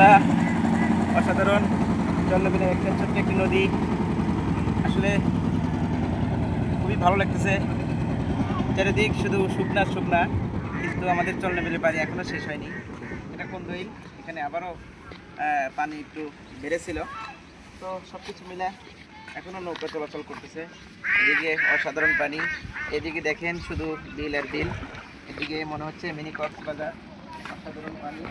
মাসাল্লাহ অসাধারণ চন্দ্রবিলের একটা ছোট্ট একটি নদী। আসলে খুবই ভালো লাগতেছে। চারিদিক শুধু শুকনা শুকনা, কিন্তু আমাদের চন্দ্রবিলের বাড়ি এখনও শেষ হয়নি। এটা কোন দইল এখানে আবারও পানি একটু বেড়েছিল। তো সব কিছু মিলে এখনও নৌকা চলাচল করতেছে। এদিকে অসাধারণ পানি। এদিকে দেখেন শুধু বিল আর বিল। এদিকে মনে হচ্ছে মিনি কক্সবাজার। অসাধারণ পানি।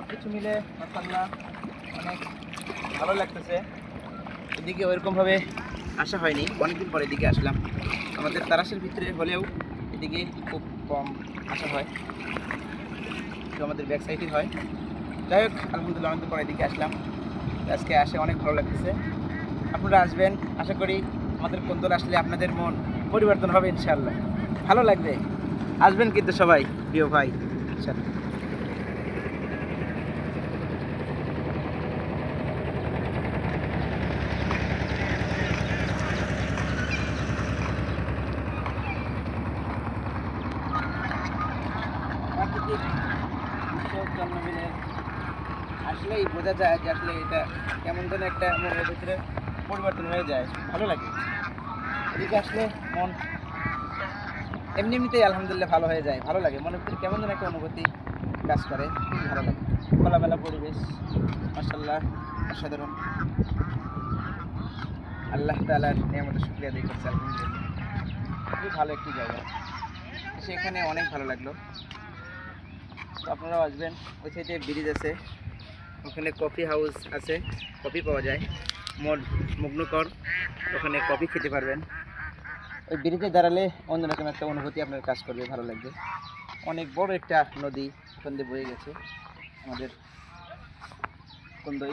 সব কিছু মিলে মাসাল্লাহ অনেক ভালো লাগতেছে। এদিকে ওইরকমভাবে আসা হয়নি, অনেকদিন পরে এদিকে আসলাম। আমাদের তারাসের ভিতরে হলেও এদিকে খুব কম আসা হয়। তো আমাদের ব্যাক সাইডে হয়। যাই হোক, আলহামদুলিল্লাহ অনেকদিন পরে এদিকে আসলাম। আজকে আসে অনেক ভালো লাগতেছে। আপনারা আসবেন, আশা করি আমাদের কোন্দল আসলে আপনাদের মন পরিবর্তন হবে ইনশাআল্লাহ। ভালো লাগবে। আসবেন কিন্তু সবাই, প্রিয় ভাই, ইনশাআল্লাহ। জন্মদিনে আসলেই বোঝা যায় যে আসলে এটা কেমন যেন একটা মনের ভিতরে পরিবর্তন হয়ে যায়। ভালো লাগে। এদিকে আসলে মন এমনি এমনিতেই আলহামদুলিল্লাহ ভালো হয়ে যায়। ভালো লাগে। মনের ভিতরে কেমন যেন একটা অনুভূতি কাজ করে। খুবই ভালো লাগে। খোলামেলা পরিবেশ। মাসাল্লাহ অসাধারণ। আল্লাহ তালার নিয়ামতের শুক্রিয়া দিয়ে করছে আলহামদুলিল্লাহ। খুবই ভালো একটি জায়গা। এসে এখানে অনেক ভালো লাগল। আপনারাও আসবেন। ওই সাইডে ব্রিজ আছে। ওখানে কফি হাউস আছে। কফি পাওয়া যায়। মড মগ্নকর ওখানে কফি খেতে পারবেন। ওই ব্রিজে দাঁড়ালে অন্যরকম একটা অনুভূতি আপনার কাজ করবে, ভালো লাগবে। অনেক বড় একটা নদী ওখান দিয়ে বয়ে গেছে। আমাদের কুন্দই।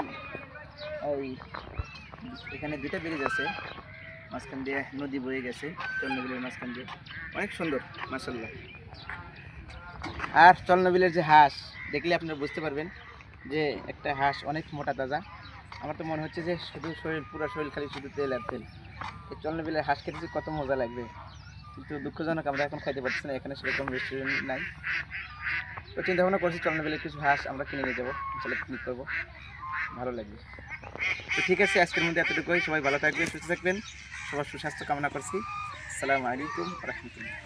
ওই এখানে দুটা ব্রিজ আছে। মাঝখান দিয়ে নদী বয়ে গেছে। চন্দ্রবিলের মাঝখান দিয়ে। অনেক সুন্দর মাসাল্লাহ আর চলনবিলের যে হাঁস, দেখলে আপনারা বুঝতে পারবেন যে একটা হাঁস অনেক মোটা তাজা। আমার তো মনে হচ্ছে যে শুধু শরীর, পুরো শরীর খালি শুধু তেল আর তেল। এই চলনবিলের হাঁস খেতে যে কত মজা লাগবে। কিন্তু দুঃখজনক আমরা এখন খাইতে পারছি না, এখানে সেরকম রেস্টুরেন্ট নাই। তো চিন্তা ভাবনা করছি চলনবিলের কিছু হাঁস আমরা কিনে নিয়ে যাব চলে পিকনিক করব। ভালো লাগবে। তো ঠিক আছে, আজকের মধ্যে এতটুকুই। সবাই ভালো থাকবেন, সুস্থ থাকবেন। সবার সুস্বাস্থ্য কামনা করছি। আসসালামু আলাইকুম রহমতুল্লাহ।